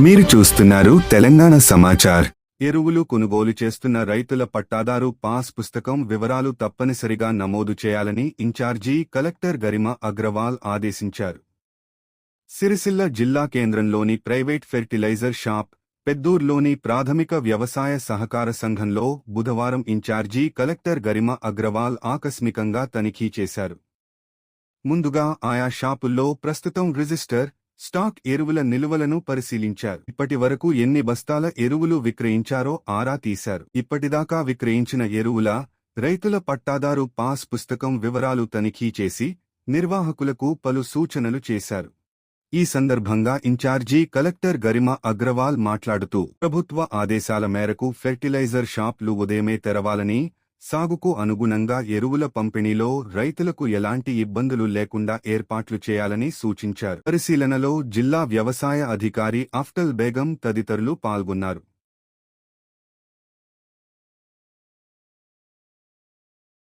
మీరు చూస్తున్నారు తెలంగాణ సమాచార్. ఎరువులు కొనుగోలు చేస్తున్న రైతుల పట్టాదారు పాస్ పుస్తకం వివరాలు తప్పనిసరిగా నమోదు చేయాలని ఇన్ఛార్జీ కలెక్టర్ గరిమ అగ్రవాల్ ఆదేశించారు. సిరిసిల్ల జిల్లా కేంద్రంలోని ప్రైవేట్ ఫెర్టిలైజర్ షాప్ పెద్దూర్లోని ప్రాథమిక వ్యవసాయ సహకార సంఘంలో బుధవారం ఇన్ఛార్జీ కలెక్టర్ గరిమ అగ్రవాల్ ఆకస్మికంగా తనిఖీ చేశారు. ముందుగా ఆయా షాపుల్లో ప్రస్తుతం రిజిస్టర్ స్టాక్ ఎరువుల నిలువలను పరిశీలించారు. ఇప్పటి వరకు ఎన్ని బస్తాల ఎరువులు విక్రయించారో ఆరా తీశారు. ఇప్పటిదాకా విక్రయించిన ఎరువుల రైతుల పట్టాదారు పాస్ పుస్తకం వివరాలు తనిఖీ చేసి నిర్వాహకులకు పలు సూచనలు చేశారు. ఈ సందర్భంగా ఇన్ఛార్జీ కలెక్టర్ గరిమ అగ్రవాల్ మాట్లాడుతూ ప్రభుత్వ ఆదేశాల మేరకు ఫెర్టిలైజర్ షాప్లు ఉదయమే తెరవాలని సాగుకు అనుగుణంగా ఎరువుల పంపిణీలో రైతులకు ఎలాంటి ఇబ్బందులు లేకుండా ఏర్పాట్లు చేయాలని సూచించారు. పరిశీలనలో జిల్లా వ్యవసాయ అధికారి అఫ్టల్ బేగం తదితరులు పాల్గొన్నారు.